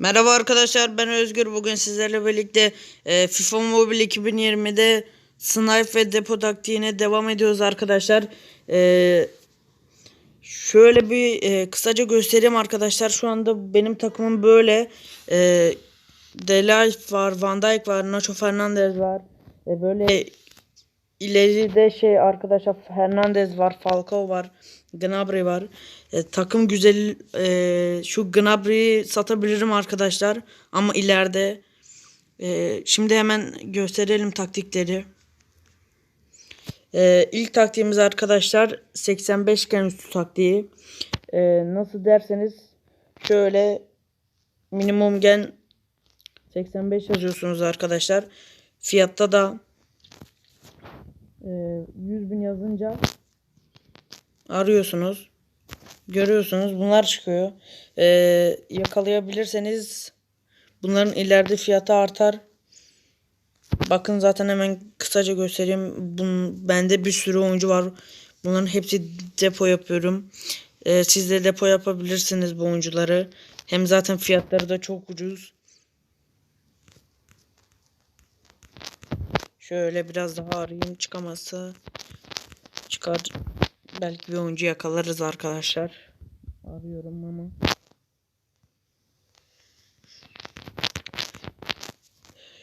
Merhaba arkadaşlar ben Özgür. Bugün sizlerle birlikte e, FIFA Mobile 2020'de snipe ve depo taktiğine devam ediyoruz arkadaşlar. E, şöyle bir e, kısaca göstereyim arkadaşlar. Şu anda benim takımım böyle. E, Delight var, Van Dijk var, Nacho Fernandez var. E, böyle ileride şey arkadaşlar Hernandez var, Falcao var, Gnabry var. E, takım güzel. E, şu Gnabry'yi satabilirim arkadaşlar. Ama ileride. E, şimdi hemen gösterelim taktikleri. E, ilk taktiğimiz arkadaşlar 85 gen üstü taktiği. E, nasıl derseniz şöyle minimum gen 85 yazıyorsunuz arkadaşlar. Fiyatta da e, 100 bin yazınca arıyorsunuz. Görüyorsunuz bunlar çıkıyor. E, yakalayabilirseniz bunların ileride fiyatı artar. Bakın zaten hemen kısaca göstereyim. Bun, bende bir sürü oyuncu var. Bunların hepsi depo yapıyorum. E, siz de depo yapabilirsiniz bu oyuncuları. Hem zaten fiyatları da çok ucuz. Şöyle biraz daha arayayım çıkamazsa çıkar. Belki bir oyuncu yakalarız arkadaşlar. Arıyorum ama.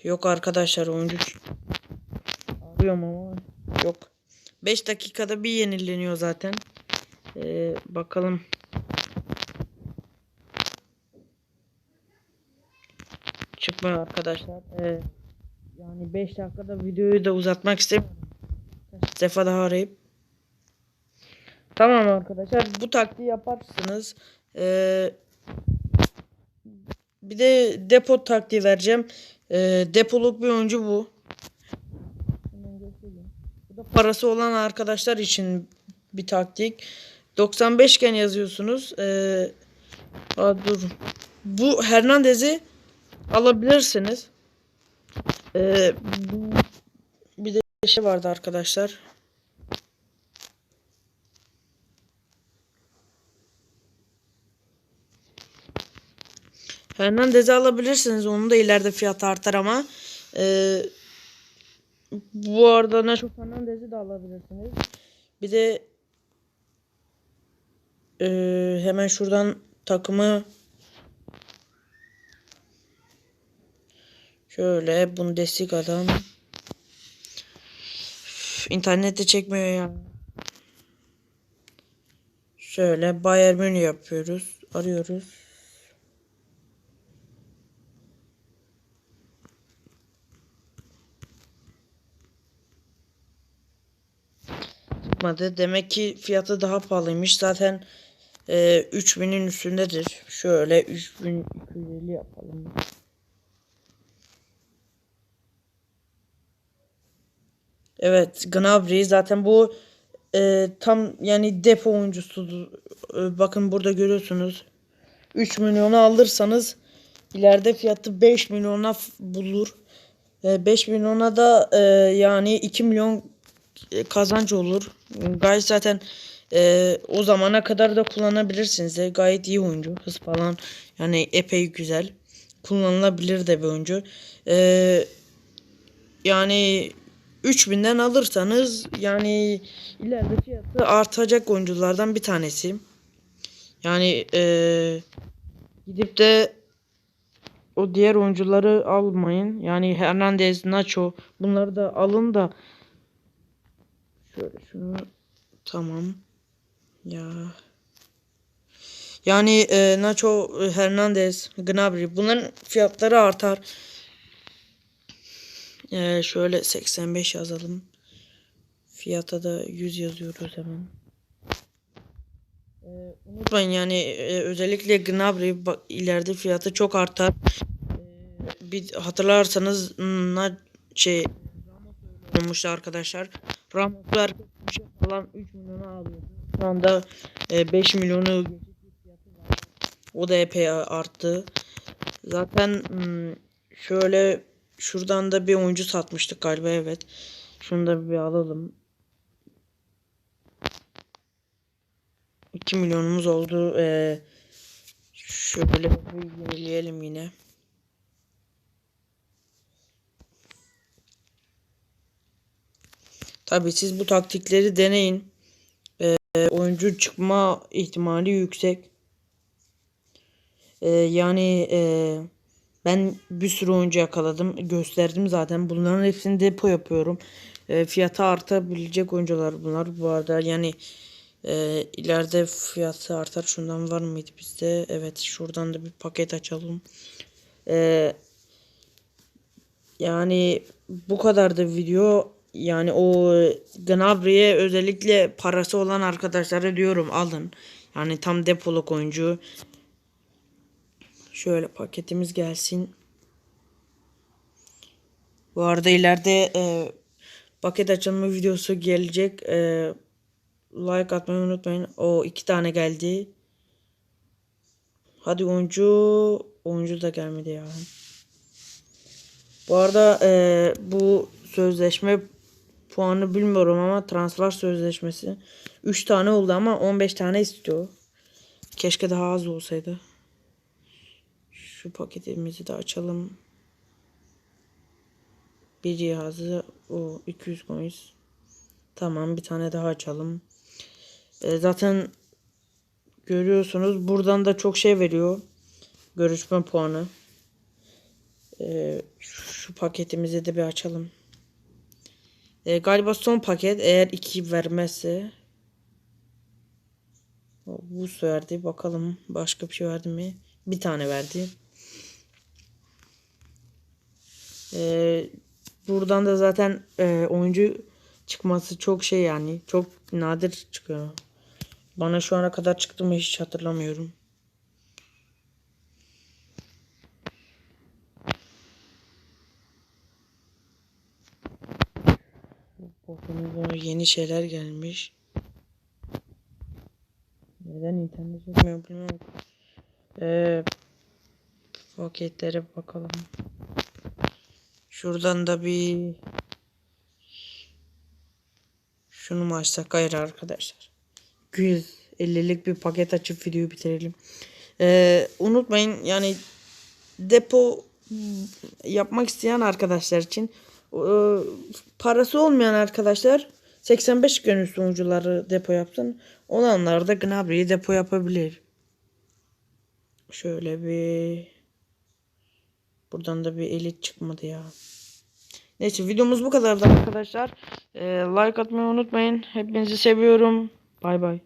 Yok arkadaşlar oyuncu arıyorum ama yok. 5 dakikada bir yenileniyor zaten. Ee, bakalım. Çıkmıyor arkadaşlar. Ee, yani 5 dakikada videoyu da uzatmak istemiyorum. Kaç defa daha arayıp. Tamam arkadaşlar bu taktiği yaparsınız. Ee, bir de depo taktiği vereceğim. Ee, depoluk bir oyuncu bu. Bu da parası olan arkadaşlar için bir taktik. 95 iken yazıyorsunuz. Ee, aa, dur. Bu Hernandez'i alabilirsiniz. Ee, bir de şey vardı arkadaşlar. Hernandez'i alabilirsiniz. Onun da ileride fiyatı artar ama. Ee, bu arada Nacho Fernandez'i de alabilirsiniz. Bir de e, hemen şuradan takımı şöyle Bundesliga'dan Üf, internette çekmiyor ya. Şöyle Bayern Münih yapıyoruz. Arıyoruz. çıkmadı. Demek ki fiyatı daha pahalıymış. Zaten e, 3000'in üstündedir. Şöyle 3250 yapalım. Evet Gnabry zaten bu e, tam yani depo oyuncusudur. E, bakın burada görüyorsunuz. 3 milyonu alırsanız ileride fiyatı 5 milyona bulur. E, 5 milyona da e, yani 2 milyon e, kazanç olur. Gayet zaten e, o zamana kadar da kullanabilirsiniz de gayet iyi oyuncu. Hız falan yani epey güzel. Kullanılabilir de bir oyuncu. E, yani 3000'den alırsanız yani ileride fiyatı artacak oyunculardan bir tanesi. Yani e, gidip de o diğer oyuncuları almayın. Yani Hernandez, Nacho bunları da alın da Şöyle şunu tamam. Ya. Yani e, Nacho Hernandez, Gnabry bunların fiyatları artar. E, şöyle 85 yazalım. Fiyata da 100 yazıyoruz hemen. E, unutmayın yani e, özellikle Gnabry ileride fiyatı çok artar. E, bir hatırlarsanız na, şey olmuştu arkadaşlar. Ramos'u falan 3 milyona alıyordu. Şu anda e, 5 milyonu. O da epey arttı. Zaten hmm, şöyle şuradan da bir oyuncu satmıştık galiba evet. Şunu da bir alalım. 2 milyonumuz oldu. Ee, Şöyle bir yenileyelim yine. Tabii siz bu taktikleri deneyin. Ee, oyuncu çıkma ihtimali yüksek. Ee, yani e, ben bir sürü oyuncu yakaladım. Gösterdim zaten. Bunların hepsini depo yapıyorum. Ee, fiyatı artabilecek oyuncular bunlar bu arada. Yani e, ileride fiyatı artar. Şundan var mıydı bizde? Evet şuradan da bir paket açalım. Ee, yani bu kadar da video. Yani o Gnabry'e özellikle parası olan arkadaşlara diyorum alın. Yani tam depoluk oyuncu. Şöyle paketimiz gelsin. Bu arada ileride e, paket açılma videosu gelecek. E, like atmayı unutmayın. O iki tane geldi. Hadi oyuncu. Oyuncu da gelmedi ya. Bu arada e, bu sözleşme puanı bilmiyorum ama transfer sözleşmesi 3 tane oldu ama 15 tane istiyor. Keşke daha az olsaydı. Şu paketimizi de açalım. Bir cihazı o 200 coins. Tamam bir tane daha açalım. E, zaten görüyorsunuz buradan da çok şey veriyor. Görüşme puanı. E, şu paketimizi de bir açalım. E, galiba son paket eğer 2 vermezse bu verdi. Bakalım başka bir şey verdi mi? Bir tane verdi. Ee, buradan da zaten e, oyuncu çıkması çok şey yani. Çok nadir çıkıyor. Bana şu ana kadar çıktı mı hiç hatırlamıyorum. Bakın yeni şeyler gelmiş. Neden internet çekmiyor bilmiyorum. Ee, paketlere bakalım. Şuradan da bir şunu mu açsak? Hayır arkadaşlar. 250'lik bir paket açıp videoyu bitirelim. Ee, unutmayın yani depo yapmak isteyen arkadaşlar için e, parası olmayan arkadaşlar 85 gün üstü oyuncuları depo yapsın. Olanlar da Gnabry'i depo yapabilir. Şöyle bir buradan da bir elit çıkmadı ya. Neyse videomuz bu kadardı arkadaşlar. Ee, like atmayı unutmayın. Hepinizi seviyorum. Bay bay.